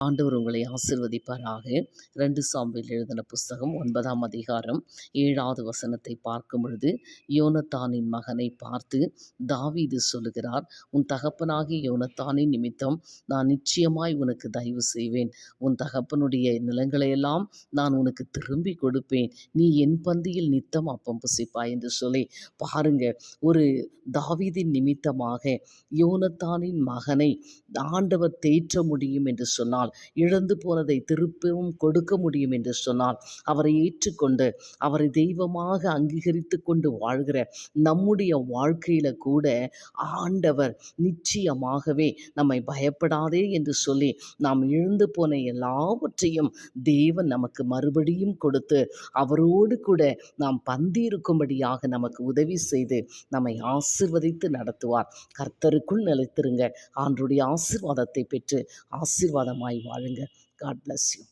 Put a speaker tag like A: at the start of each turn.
A: ஆண்டவர் உங்களை ஆசிர்வதிப்பாராக. ரெண்டு சாம்பில் எழுதின புஸ்தகம் ஒன்பதாம் அதிகாரம் ஏழாவது வசனத்தை பார்க்கும் பொழுது யோனத்தானின் மகனை பார்த்து தாவீது சொல்லுகிறார் உன் தகப்பனாகி யோனத்தானின் நிமித்தம் நான் நிச்சயமாய் உனக்கு தயவு செய்வேன். உன் தகப்பனுடைய நிலங்களையெல்லாம் நான் உனக்கு திரும்பி கொடுப்பேன். நீ என் பந்தியில் நித்தம் அப்பம் புசிப்பாய் என்று சொல்லி பாருங்க. ஒரு தாவீதின் நிமித்தமாக யோனத்தானின் மகனை ஆண்டவர் தேற்ற முடியும் என்று சொன்னால் இழந்து போனதை திருப்பவும் கொடுக்க முடியும் என்று சொன்னால் அவரை ஏற்றுக்கொண்டு அவரை தெய்வமாக அங்கீகரித்து கொண்டு வாழ்கிற நம்முடைய வாழ்க்கையில கூட ஆண்டவர் நிச்சயமாகவே நம்மை பயப்படாதே என்று சொல்லி நாம் இழந்து போன எல்லாவற்றையும் தேவன் நமக்கு மறுபடியும் கொடுத்து அவரோடு கூட நாம் பந்தி இருக்கும்படியாக நமக்கு உதவி செய்து நம்மை ஆசிர்வதித்து நடத்துவார். கர்த்தருக்குள் நிலைத்திருங்க. ஆண்டுடைய ஆசிர்வாதத்தை பெற்று ஆசிர்வாதமாய் வாழுங்க காட் பிளஸ் யூ